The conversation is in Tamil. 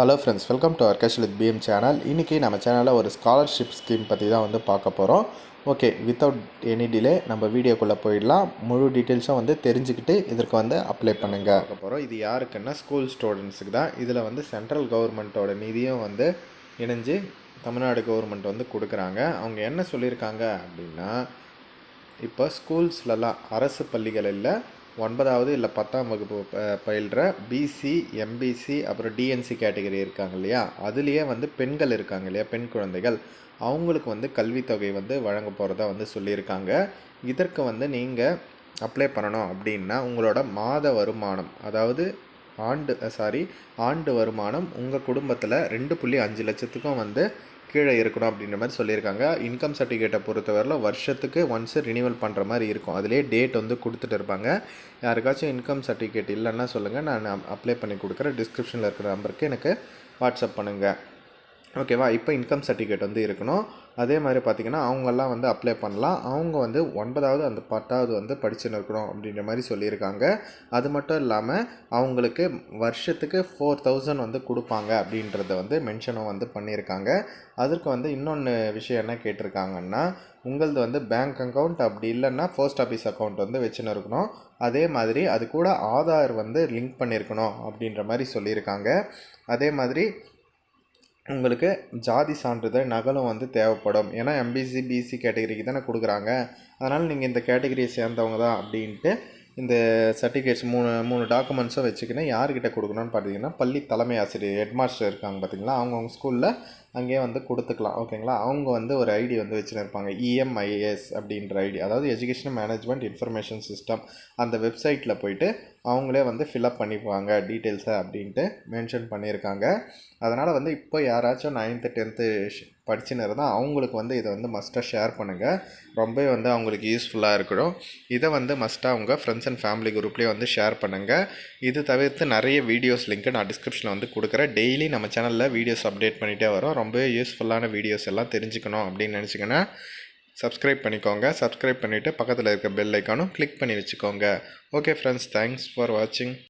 ஹலோ ஃப்ரெண்ட்ஸ் வெல்கம் டு அர்கஷ் வித் பிஎம் சேனல் இன்றைக்கி நம்ம சேனலில் ஒரு ஸ்காலர்ஷிப் ஸ்கீம் பற்றி தான் வந்து பார்க்க போகிறோம் ஓகே வித்தவுட் எனி டிலே நம்ம வீடியோக்குள்ளே போயிடலாம். முழு டீட்டெயில்ஸும் வந்து தெரிஞ்சுக்கிட்டு இதற்கு வந்து அப்ளை பண்ணுங்கள் பார்க்க போகிறோம் இது யாருக்குன்னா ஸ்கூல் ஸ்டூடெண்ட்ஸுக்கு தான். இதில் வந்து சென்ட்ரல் கவர்மெண்ட்டோட நிதியும் வந்து இணைஞ்சு தமிழ்நாடு கவர்மெண்ட் வந்து கொடுக்குறாங்க. அவங்க என்ன சொல்லியிருக்காங்க அப்படின்னா இப்போ ஸ்கூல்ஸ்லலாம் அரசு பள்ளிகளில் ஒன்பதாவது இல்லை பத்தாம் வகுப்பு பயில்கிற பிசி எம்பிசி அப்புறம் டிஎன்சி கேட்டகரி இருக்காங்க இல்லையா? அதுலேயே வந்து பெண்கள் இருக்காங்க இல்லையா? பெண் குழந்தைகள். அவங்களுக்கு வந்து கல்வித்தொகை வந்து வழங்க போகிறதா வந்து சொல்லியிருக்காங்க. இதற்கு வந்து நீங்கள் அப்ளை பண்ணணும் அப்படின்னா உங்களோட மாத வருமானம் அதாவது ஆண்டு சாரி ஆண்டு வருமானம் உங்கள் குடும்பத்தில் ரெண்டு புள்ளி அஞ்சு லட்சத்துக்கும் வந்து கீழே இருக்கணும் அப்படின்ற மாதிரி சொல்லியிருக்காங்க. இன்கம் சர்டிஃபிகேட்டை பொறுத்தவரையில் வருஷத்துக்கு ஒன்ஸ் ரினியூவல் பண்ணுற மாதிரி இருக்கும். அதிலே டேட் வந்து கொடுத்துட்டு இருப்பாங்க. யாருக்காச்சும் இன்கம் சர்டிஃபிகேட் இல்லைன்னா சொல்லுங்கள் நான் அப்ளை பண்ணி கொடுக்குறேன். டிஸ்கிரிப்ஷனில் இருக்கிற நம்பருக்கு எனக்கு வாட்ஸ்அப் பண்ணுங்கள் ஓகேவா இப்போ இன்கம் சர்டிஃபிகேட் வந்து இருக்கணும். அதே மாதிரி பார்த்திங்கன்னா அவங்கெல்லாம் வந்து அப்ளை பண்ணலாம். அவங்க வந்து ஒன்பதாவது அந்த பத்தாவது வந்து படிச்சுன்னு இருக்கணும் அப்படின்ற மாதிரி சொல்லியிருக்காங்க. அது மட்டும் இல்லாமல் அவங்களுக்கு வருஷத்துக்கு ஃபோர் தௌசண்ட் வந்து கொடுப்பாங்க அப்படின்றத வந்து மென்ஷனும் வந்து பண்ணியிருக்காங்க. அதற்கு வந்து இன்னொன்று விஷயம் என்ன கேட்டிருக்காங்கன்னா உங்களது வந்து பேங்க் அக்கௌண்ட் அப்படி இல்லைன்னா போஸ்ட் ஆஃபீஸ் அக்கௌண்ட் வந்து வச்சுன்னு இருக்கணும். அதே மாதிரி அது கூட ஆதார் வந்து லிங்க் பண்ணியிருக்கணும் அப்படின்ற மாதிரி சொல்லியிருக்காங்க. அதே மாதிரி உங்களுக்கு ஜாதி சான்றிதழ் நகலும் வந்து தேவைப்படும். ஏன்னா எம்பிசி பிசி கேட்டகரிக்கு தானே கொடுக்குறாங்க. அதனால் நீங்கள் இந்த கேட்டகரியை சேர்ந்தவங்க தான் அப்படின்ட்டு இந்த சர்டிஃபிகேட்ஸ் மூணு மூணு டாக்குமெண்ட்ஸும் வச்சுக்கின்னு யார்கிட்ட கொடுக்கணும்னு பார்த்தீங்கன்னா பள்ளி தலைமை ஆசிரியர் ஹெட்மாஸ்டர் இருக்காங்க பார்த்தீங்களா? அவங்கவுங்க ஸ்கூலில் அங்கேயே வந்து கொடுத்துக்கலாம். ஓகேங்களா அவங்க வந்து ஒரு ஐடி வந்து வச்சுன்னு இருப்பாங்க இஎம்ஐஎஸ் அப்படின்ற ஐடி அதாவது எஜுகேஷன் மேனேஜ்மெண்ட் இன்ஃபர்மேஷன் சிஸ்டம் அந்த வெப்சைட்டில் போயிட்டு அவங்களே வந்து ஃபில்அப் பண்ணிக்குவாங்க டீட்டெயில்ஸை அப்படின்ட்டு மென்ஷன் பண்ணியிருக்காங்க. அதனால் வந்து இப்போ யாராச்சும் நைன்த்து டென்த்து படிச்சுன்னு இருந்தால் அவங்களுக்கு வந்து இதை வந்து மஸ்ட்டாக ஷேர் பண்ணுங்கள் ரொம்பவே வந்து அவங்களுக்கு யூஸ்ஃபுல்லாக இருக்கணும். இதை வந்து மஸ்ட்டாக அவங்க ஃப்ரெண்ட்ஸ் அண்ட் ஃபேமிலி குரூப்லேயே வந்து ஷேர் பண்ணுங்கள் இது தவிர்த்து நிறைய வீடியோஸ் லிங்க்கு நான் டிஸ்கிரிப்ஷனில் வந்து கொடுக்குறேன். டெய்லி நம்ம சேனலில் வீடியோஸ் அப்டேட் பண்ணிகிட்டே வரோம். ரொம்பவே யூஸ்ஃபுல்லான வீடியோஸ் எல்லாம் தெரிஞ்சுக்கணும் அப்படின்னு நினச்சிங்கன்னா சப்ஸ்கிரைப் பண்ணிக்கோங்க. சப்ஸ்கிரைப் பண்ணிவிட்டு பக்கத்தில் இருக்க பெல் ஐக்கானும் கிளிக் பண்ணி வச்சுக்கோங்க. ஓகே ஃப்ரெண்ட்ஸ் தேங்க்ஸ் ஃபார் வாட்சிங்